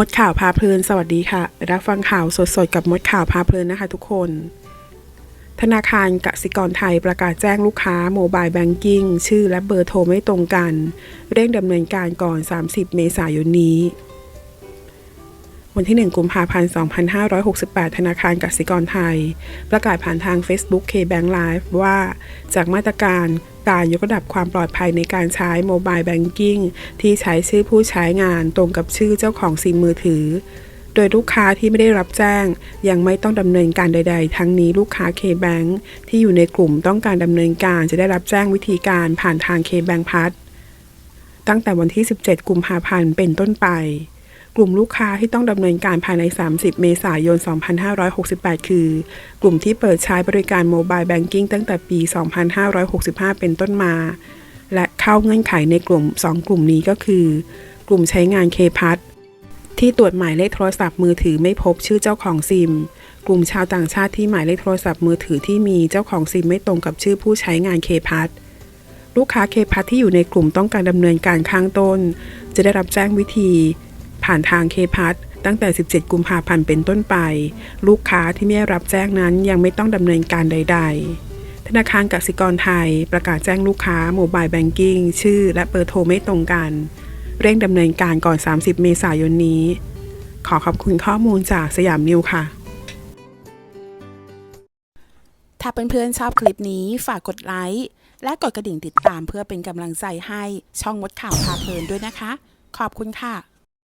มดข่าวพาเพลิน สวัสดีค่ะ รับฟังข่าวสดๆ กับมดข่าวพาเพลินนะคะทุกคน ธนาคารกสิกรไทยประกาศแจ้งลูกค้าโมบายแบงกิ้งชื่อและเบอร์โทรไม่ตรงกัน เร่งดำเนินการก่อน 30 เมษายนนี้ วันที่ 1 กุมภาพันธ์ 2568 ธนาคารกสิกรไทย ประกาศผ่านทาง Facebook K-Bank Live ว่า จากมาตรการการยกระดับความปลอดภัยในการใช้โมบายแบงกิ้งที่ใช้ชื่อผู้ใช้งานตรงกับชื่อเจ้าของซิมมือถือ โดยลูกค้าที่ไม่ได้รับแจ้ง ยังไม่ต้องดำเนินการใด ๆ ทั้งนี้ลูกค้า K-Bank ที่อยู่ในกลุ่มต้องการดำเนินการจะได้รับแจ้งวิธีการผ่านทาง K-Bank พัทตั้งแต่วันที่ 17 กุมภาพันธ์เป็นต้นไป กลุ่มลูกค้าที่ต้องดำเนินการภายใน 30 เมษายน 2568 คือ กลุ่มที่เปิดใช้บริการโมบายแบงกิ้งตั้งแต่ปี 2565 เป็นต้นมา และเข้าเงื่อนไขในกลุ่ม 2 กลุ่มนี้ก็คือ กลุ่มใช้งานเคพัทที่ตรวจหมายเลขโทรศัพท์มือถือไม่พบชื่อเจ้าของซิม กลุ่มชาวต่างชาติที่หมายเลขโทรศัพท์มือถือที่มีเจ้าของซิมไม่ตรงกับชื่อผู้ใช้งานเคพัทลูกค้าเคพัทที่อยู่ในกลุ่มต้องการดำเนินการข้างต้น จะได้รับแจ้งวิธี ผ่านทางเคพัทตั้งแต่ 17 กุมภาพันธ์ เป็นต้นไป ลูกค้าที่ไม่รับแจ้งนั้นยังไม่ต้องดำเนินการใด ๆ ธนาคารกสิกรไทยประกาศแจ้งลูกค้าโมบายแบงกิ้งชื่อและเบอร์โทรไม่ตรงกัน เร่งดำเนินการก่อน 30 เมษายนนี้ ขอขอบคุณข้อมูลจากสยามนิวค่ะ ถ้าเพื่อนๆชอบคลิปนี้ฝากกดไลค์ และกดกระดิ่งติดตามเพื่อเป็นกำลังใจให้ช่องมดข่าวพาเพลินด้วยนะคะ ขอบคุณค่ะ